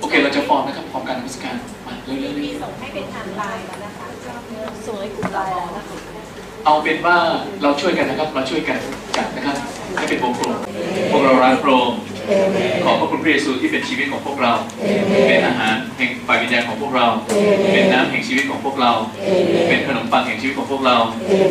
โอเคเราจะฟอร์มนะครับฟอร์มการนมัสการมาเร็วมีส่งให้เป็นทางไลน์แล้วนะคะส่งให้กลุ่มไลน์แล้วนะคะๆเอาเป็นว่าเราช่วยกันนะครับ เราช่วยกันจัดนะครับให้เป็นวงกลมพวกเรารักพระองค์ขอบพระคุณพระเยซูที่เป็นชีวิตของพวกเรา เป็นอาหารแห่งฝ่ายวิญญาณของพวกเรา เป็นน้ำแห่งชีวิตของพวกเรา เป็นขนมปังแห่งชีวิตของพวกเรา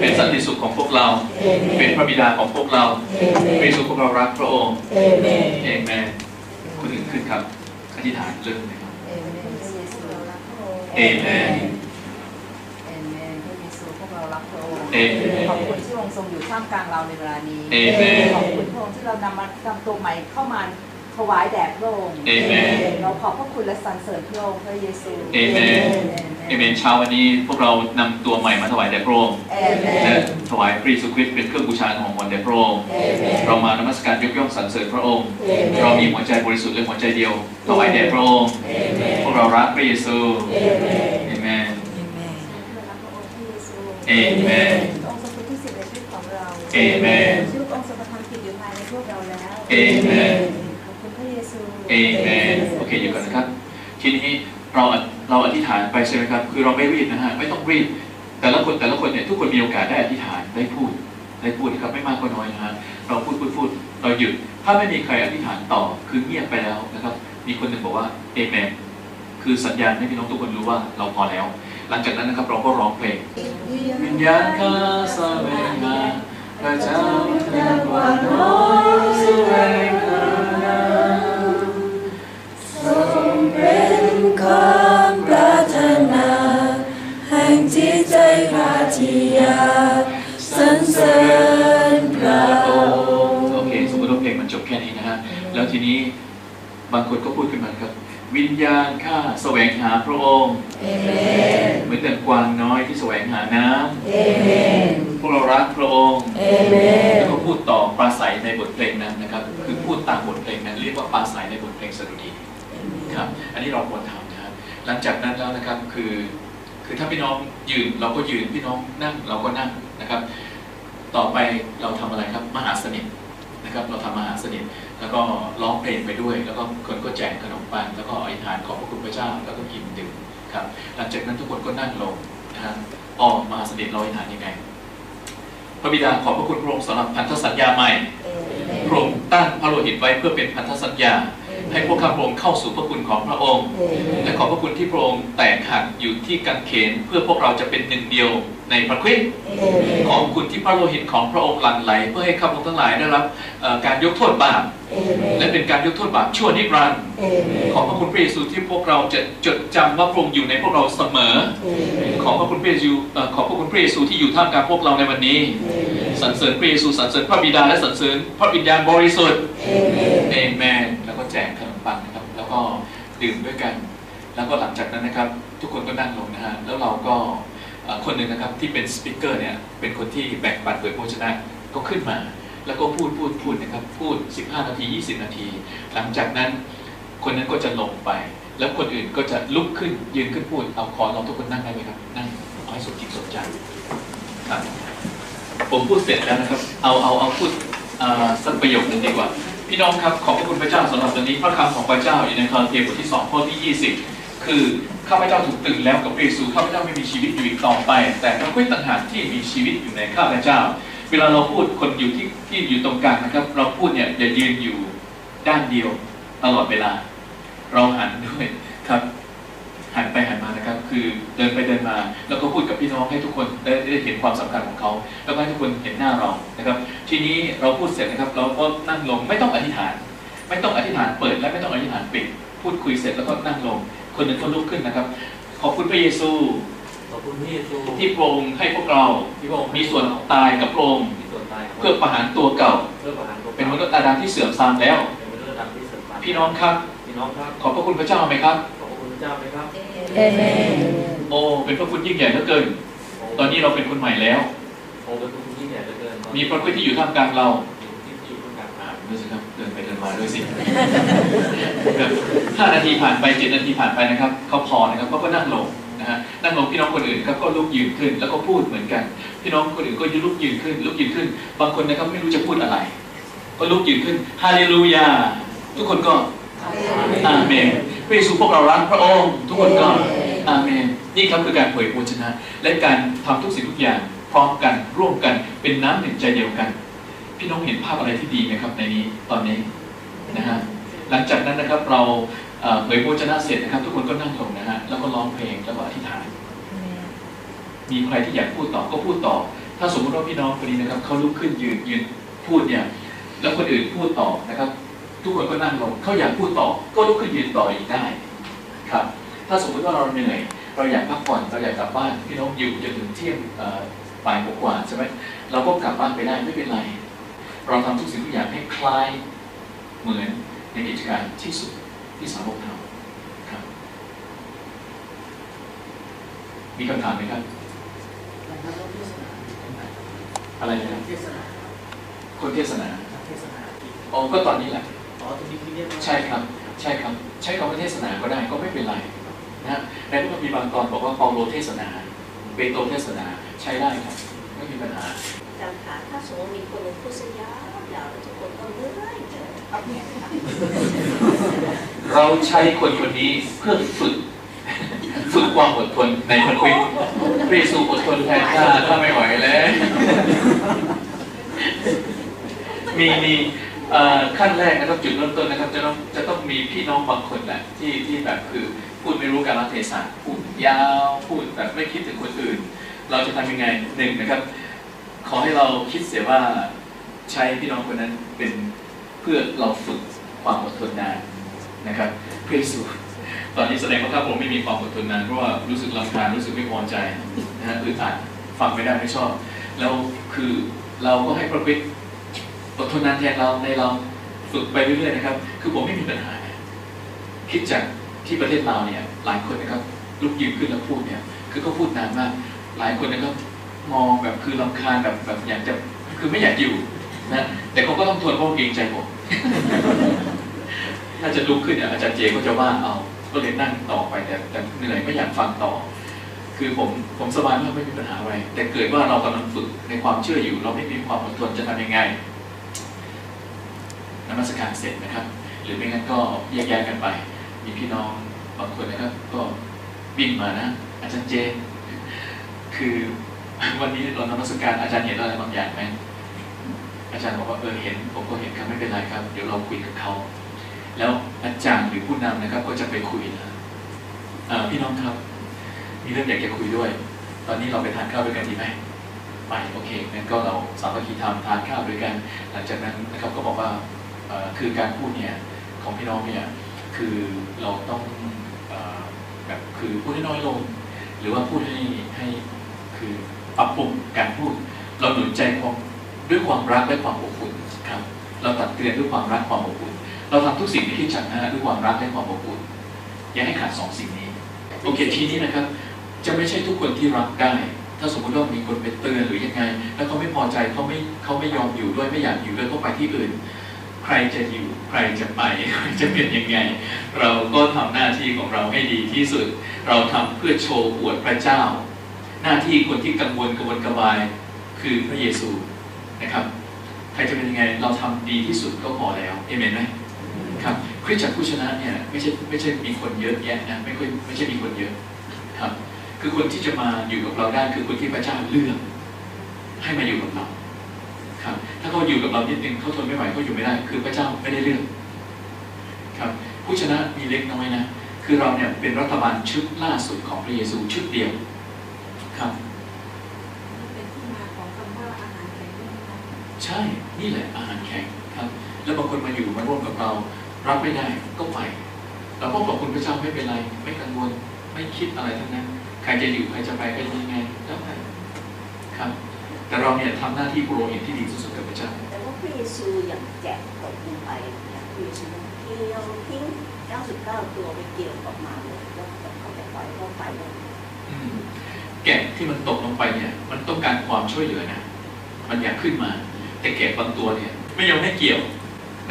เป็นสันติสุขของพวกเรา เป็นพระบิดาของพวกเราพระเยซูพวกเรารักพระองค์เอเมนคนอื่นขึ้นครับอ ธิษฐานเริ่มเลยครับเอเมนพระเยซูเรารักพระองค์เอเมนเอเมนพระเยซูพวกเรารักพระองค์เอเมนขอบคุณที่พระองค์ทรงอยู่ท่ามกลางเราในเวลานี้เอเมนขอบคุณพระองค์ที่เรานำมานำตัวใหม่เข้ามา ถวายแด่พระองค์เอเมน เราขอบพระคุณและสรรเสริญพระองค์พระเยซูเอเมน เอเมนเช้าวันนี้พวกเรานำตัวใหม่มาถวายแด่พระองค์เอเมและนถวายพระเยซูคริสต์เป็นเครื่องบูชาของมวลแด่พระองค์เอเมน เรามานมัสการยกย่องสรรเสริญพระองค์ เรามีหัวใจบริสุทธิ์และหัวใจเดียวถวายแด่พระองค์ พวกเรารักพระเยซูเอเมนเรารักพระองค์พระเยซูเอเมน พระองค์ทรงเป็นที่สุดในชีวิตของเราเอเมนชีวิตพระองค์ทรงกระทำกิจอยู่ภายในพวกเราแล้ว เอเมนขอบคุณพระ เอเมนโอเคอยู่กันนะครับ ทีนี้เราเราอธิษฐานไปใช่ไหมครับ คือเราไม่รีบนะฮะ ไม่ต้องรีบ แต่ละคนแต่ละคนเนี่ยทุกคนมีโอกาสได้อธิษฐานได้พูดได้พูดนะครับไม่มากก็น้อยนะฮะ เราพูดพูดพูดเราหยุด ถ้าไม่มีใครอธิษฐานต่อคือเงียบไปแล้วนะครับ มีคนหนึ่งบอกว่าเอเมนคือสัญญาณให้พี่น้องทุกคนรู้ว่าเราพอแล้ว หลังจากนั้นนะครับเราก็ร้องเพลงวิญญาณข้าแสวงะฮะแล้วทีนี้บางคนก็พูดขึ้นมาครับ วิญญาณข้าแสวงหาพระองค์เอเมนเหมือนดังกวางน้อยที่แสวงหาน้เอเมนำพวกเรารักพระองค์เอเมนแล้วก็พูดต่อปราศัยในบทเพลงนั้นนะครับ คือพูดตามบทเพลงนั้น เรียกว่าปราศัยในบทเพลงสดุดีครับ อันนี้เราควรทำนะครับหลังจากนั้นแล้วนะครับคือ คือถ้าพี่น้องยืนเราก็ยืนพี่น้องนั่งเราก็นั่งนะครับ ต่อไปเราทำอะไรครับมหาสนิทนะครับ เราทำมหาสนิท แล้วก็ร้องเพลงไปด้วย แล้วก็คนก็แจกขนมปังแล้วก็อธิษฐานขอบพระคุณพระเจ้าแล้วก็กินดื่มครับ หลังจากนั้นทุกคนก็นั่งลงนะฮะออกมหาสนิทเราอธิษฐานยังไง พระบิดาขอบพระคุณพระองค์สำหรับพันธสัญญาใหม่พระองค์ตั้งพระโลหิตไว้เพื่อเป็นพันธสัญญา ให้พวกข้าพระองค์เข้าสู่พระคุณของพระองค์ และขอบพระคุณที่พระองค์แตกหักอยู่ที่กังเขนเพื่อพวกเราจะเป็นหนึ่งเดียวในพระคริสต์ขอบคุณที่พระโลหิตของพระองค์หลั่งไหล เพื่อให้ข้าพระองค์ทั้งหลายได้รับเอ่อการยกโทษบาปและเป็นการยกโทษบาปชั่วนิรันดร์ขอบพระคุณพระเยซูที่พวกเราจะจดจำว่าพระองค์อยู่ในพวกเราเสมอ ขอบพระคุณพระเยซูเอ่อขอบพระคุณพระเยซูที่อยู่ท่ามกลางพวกเราในวันนี้สรรเสริญพระเยซูสรรเสริญพระบิดาและสรรเสริญพระวิญญาณบริสุทธิ์เอเมน แจกขนมปังนะครับ แล้วก็ดื่มด้วยกัน แล้วก็หลังจากนั้นนะครับ ทุกคนก็นั่งลงนะฮะแล้วเราก็คนหนึ่งนะครับที่เป็นสปิเกอร์เนี่ยเป็นคนที่แบ่งปันเผยพระวจนะก็ขึ้นมา แล้วก็พูดพูดพูดนะครับพูด 15 นาที 20 นาที หลังจากนั้นคนนั้นก็จะลงไป แล้วคนอื่นก็จะลุกขึ้นยืนขึ้นพูดเอาขอเราทุกคนนั่งได้ไหมครับนั่งเอาให้สมจริงสมจังครับผมพูดเสร็จแล้วนะครับ เอาเอาเอาพูดสักประโยคหนึงดีกว่า พี่น้องครับขอบพระคุณพระเจ้าสำหรับวันนี้พระคำของพระเจ้าอยู่ในคาราเทียบทที่2ข้อที่ 20 คือข้าพเจ้าถูกตื่นแล้วกับพระเยซูข้าพเจ้าไม่มีชีวิตอยู่อีกต่อไป แต่พระคุณต่างหากที่มีชีวิตอยู่ในข้าพเจ้า เวลาเราพูดคนอยู่ที่ที่อยู่ตรงกลางนะครับ เราพูดเนี่ยอย่ายืนอยู่ด้านเดียวตลอดเวลา เราหันด้วยครับ หันไปหันมานะครับ คือเดินไปเดินมา แล้วก็พูดกับพี่น้องให้ทุกคนได้ได้เห็นความสำคัญของเขา แล้วก็ให้ทุกคนเห็นหน้าเรานะครับ ทีนี้เราพูดเสร็จนะครับ เราก็นั่งลงไม่ต้องอธิษฐาน ไม่ต้องอธิษฐานเปิดและไม่ต้องอธิษฐานปิด พูดคุยเสร็จแล้วก็นั่งลง คนหนึ่งก็ลุกขึ้นนะครับ ขอบคุณพระเยซูขอบคุณพระเยซูที่พระองค์ให้พวกเราที่พระองค์มีส่วนตายกับพระองค์มีส่วนตายเพื่อประหารตัวเก่าเพื่อประหารตัวเป็นมนุษย์อาดัมที่เสื่อมทรามแล้วเป็นมนุษย์ดำที่เสื่อมไปพี่น้องครับพี่น้องครับ ขอบพระคุณพระเจ้าไหมครับขอบคุณพระเจ้าไหมครับ เอเมนโอ้ เป็นพระคุณยิ่งใหญ่เหลือเกิน ตอนนี้เราเป็นคนใหม่แล้วองค์เป็นผู้ยิ่งใหญ่เหลือเกิน มีพระคุณที่อยู่ท่ามกลางเราที่อยู่ข้างกลางอ่านด้วยสิครับเดินไปเดินมาด้วยสิห้านาทีผ่านไปเจ็ดนาทีผ่านไปนะครับเขาพอนะครับเขาก็นั่งลงนะฮะนั่งลงพี่น้องคนอื่นครับก็ลุกยืนขึ้น แล้วก็พูดเหมือนกัน พี่น้องคนอื่นก็ลุกยืนขึ้น ลุกยืนขึ้น บางคนนะครับไม่รู้จะพูดอะไร ก็ลุกยืนขึ้นฮาเลลูยาทุกคนก็อาเมน พระเยซูพวกเรารักพระองค์ทุกคนก็อาเมน นี่ครับคือการเผยพระวจนะ และการทำทุกสิ่งทุกอย่างพร้อมกันร่วมกันเป็นน้ำหนึ่งใจเดียวกัน พี่น้องเห็นภาพอะไรที่ดีไหมครับในนี้ตอนนี้นะฮะหลังจากนั้นนะครับเราเผยพระวจนะเสร็จนะครับ ทุกคนก็นั่งลงนะฮะแล้วก็ร้องเพลงแล้วก็อธิษฐาน มีใครที่อยากพูดต่อก็พูดต่อ ถ้าสมมติว่าพี่น้องคนนี้นะครับเขาลุกขึ้นยืนยืนพูดเนี่ยแล้วคนอื่นพูดต่อนะครับ ทุกคนก็นั่งลงเขาอยากพูดต่อ ก็ลุกขึ้นยืนต่ออีกได้ครับ ถ้าสมมติว่าเราเหนื่อย เราอยากพักผ่อนเราอยากกลับบ้านพี่น้องอยู่จนถึงเที่ยงเอ่อบ่ายกว่าๆใช่ไหมเราก็กลับบ้านไปได้ไม่เป็นไร เราทำทุกสิ่งทุกอย่างให้คล้ายเหมือนในกิจการที่สุดที่สาวกทำครับ มีคำถามไหมครับอะไรนะครับเทศนาคนเทศนาเทศนาอ๋อก็ตอนนี้แหละอ๋อ ตรงนี้ที่เรียกว่าใช่ครับ ใช่ครับ ใช้คำว่าเทศนาก็ได้ก็ไม่เป็นไรนะฮะในพระคัมภีร์บางตอนบอกว่าเปาโลเทศนาเปโตรเทศนาใช้ได้ครับไม่มีปัญหาอาจารย์คะถ้าสมมติมีคนหนึ่งพูดสัญญาวยาวแล้วทุกคนก็เมื่อยจะเอาเนี่ยค่ะเราใช้คนคนนี้เพื่อฝึกฝึกความอดทนในคนวิตพระเยซูอดทนแทนข้าถ้าไม่ไหวแล้ว มีมีเอ่อ ขั้นแรกนะครับจุดเริ่มต้นนะครับจะต้องจะต้องมีพี่น้องบางคนแหละที่ที่แบบคือพูดไม่รู้กาลเทศะพูดยาวพูดแบบไม่คิดถึงคนอื่น เราจะทำยังไงหนึ่งนะครับ ขอให้เราคิดเสียว่าใช้พี่น้องคนนั้นเป็นเพื่อเราฝึกความอดทนนานนะครับ เพื่อสู่ตอนนี้แสดงว่าถ้าผมไม่มีความอดทนนานเพราะว่ารู้สึกรำคาญรู้สึกไม่พอใจนะฮะอึดอัดฟังไม่ได้ไม่ชอบ แล้วคือเราก็ให้พระคริสต์ อดทนนานแทนเราในเราฝึกไปเรื่อยๆนะครับ คือผมไม่มีปัญหา คิดจากที่ประเทศลาเนี่ยหลายคนนะครับลุกยืนขึ้นแล้วพูดเนี่ย คือเขาพูดนานมาก หลายคนนะครับมองแบบคือรำคาญแบบแบบอยากจะคือไม่อยากอยู่นะแต่เขาก็ต้องทนเพราะว่าเกรงใจผมถ้าจะลุกขึ้นเนี่ยอาจารย์เจก็จะว่าเอาก็เลยนั่งต่อไปแต่แต่เหนื่อยไม่อยากฟังต่อ คือผมผมสบายมากไม่มีปัญหาอะไรแต่เกิดว่าเรากำลังฝึกในความเชื่ออยู่ เราไม่มีความอดทนจะทำยังไง นมัสการเสร็จนะครับ หรือไม่งั้นก็แยกย้ายกันไป มีพี่น้องบางคนนะครับก็วิ่งมานะ อาจารย์เจคือวันนี้เรานมัสการอาจารย์เห็นอะไรบางอย่างไหมอาจารย์บอกว่าเออเห็น ผมก็เห็นครับไม่เป็นไรครับ เดี๋ยวเราคุยกับเขาแล้วอาจารย์หรือผู้นำนะครับก็จะไปคุยนะพี่น้องครับ มีเรื่องอยากจะคุยด้วย ตอนนี้เราไปทานข้าวด้วยกันดีไหมไปโอเคงั้นก็เราสามัคคีทำทานข้าวด้วยกัน หลังจากนั้นนะครับก็บอกว่า คือการพูดเนี่ยของพี่น้องเนี่ยคือเราต้องอแบบคือพูดให้น้อยลง หรือว่าพูดให้ให้คือปรับปรุงการพูด เราหนุนใจความด้วยความรักและความอบอุ่นครับเราตัดเตือนด้วยความรักความอบอุ่นเราทำทุกสิ่งที่ฉันนะด้วยความรักและความอบอุ่นอย่าให้ขาดสองสิ่งนี้โอเคทีนี้นะครับ จะไม่ใช่ทุกคนที่รักได้ถ้าสมมติว่ามีคนไปเตือนหรือยังไง แล้วเขาไม่พอใจเขาไม่เขาไม่ยอมอยู่ด้วยไม่อยากอยู่ด้วยเขาไปที่อื่น รจะอยู่ใครจะไปใครจะเป็นยังไง เราก็ทำหน้าที่ของเราให้ดีที่สุด เราทำเพื่อโชว์อวดพระเจ้า หน้าที่คนที่กังวลกังวลกระวายคือพระเยซูนะครับ ใครจะเป็นยังไง เราทำดีที่สุดก็พอแล้วเอเมนไหมครับคริสตจักรผู้ชนะเนี่ยไม่ใช่ไม่ใช่มีคนเยอะแยะนะไม่ค่อยไม่ใช่มีคนเยอะครับ คือคนที่จะมาอยู่กับเราได้คือคนที่พระเจ้าเลือกให้มาอยู่กับเรา ครับ ถ้าเขาอยู่กับเรานิดนึงเขาทนไม่ไหวเขาอยู่ไม่ได้ คือพระเจ้าไม่ได้เลือกครับ ผู้ชนะมีเล็กน้อยนะ คือเราเนี่ยเป็นรัฐบาลชุดล่าสุดของพระเยซูชุดเดียวครับเป็นที่มาของคำว่าอาหารแข็งด้วยนะคะใช่ นี่แหละอาหารแข็งครับ แล้วบางคนมาอยู่มาร่วมกับเรา รับไม่ได้ก็ไป เราก็ขอบคุณพระเจ้าไม่เป็นไร ไม่กังวล ไม่คิดอะไรทั้งนั้น ใครจะอยู่ใครจะไปก็ยังไงแล้วแต่ครับ แต่เราเนี่ยทำหน้าที่ปุโรหิตที่ดีที่สุดกับพระเจ้าแต่ว่าพระเยซูอย่างแกะตกลงไปอย่างพระเยซูเกี่ยวทิ้ง99ตัวไปเกี่ยวออกมาเลยแล้วเขาไปปล่อยเขาไปเลยอืมแกะที่มันตกลงไปเนี่ยมันต้องการความช่วยเหลือนะมันอยากขึ้นมา แต่แกะบางตัวเนี่ยไม่ยอมให้เกี่ยว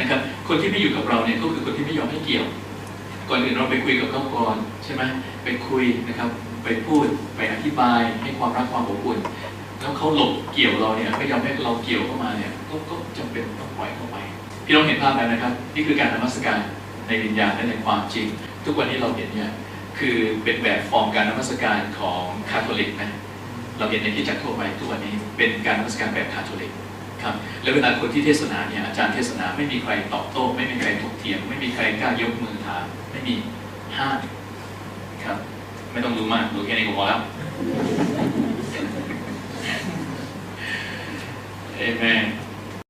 นะครับ คนที่ไม่อยู่กับเราเนี่ยก็คือคนที่ไม่ยอมให้เกี่ยว ก่อนอื่นเราไปคุยกับเขาก่อนใช่ไหมไปคุยนะครับ ไปพูดไปอธิบายให้ความรักความอบอุ่น แล้วเขาหลบเกี่ยวเราเนี่ยไม่ยอมให้เราเกี่ยวเข้ามาเนี่ยก็ก็จำเป็นต้องปล่อยเข้าไป พี่น้องเห็นภาพแล้วนะครับ นี่คือการนมัสการในวิญญาณและในความจริง ทุกวันนี้เราเห็นเนี่ยคือเป็นแบบฟอร์มการนมัสการของคาทอลิกนะเราเห็นในที่จักทั่วไปทุกวันนี้เป็นการนมัสการแบบคาทอลิกครับแล้วเวลาคนที่เทศนาเนี่ยอาจารย์เทศนาไม่มีใครตอบโต้ ไม่มีใครถกเถียง ไม่มีใครกล้ายกมือถามไม่มีห้ามครับ ไม่ต้องรู้มากรู้แค่นี้ก็พอแล้ว เอเมน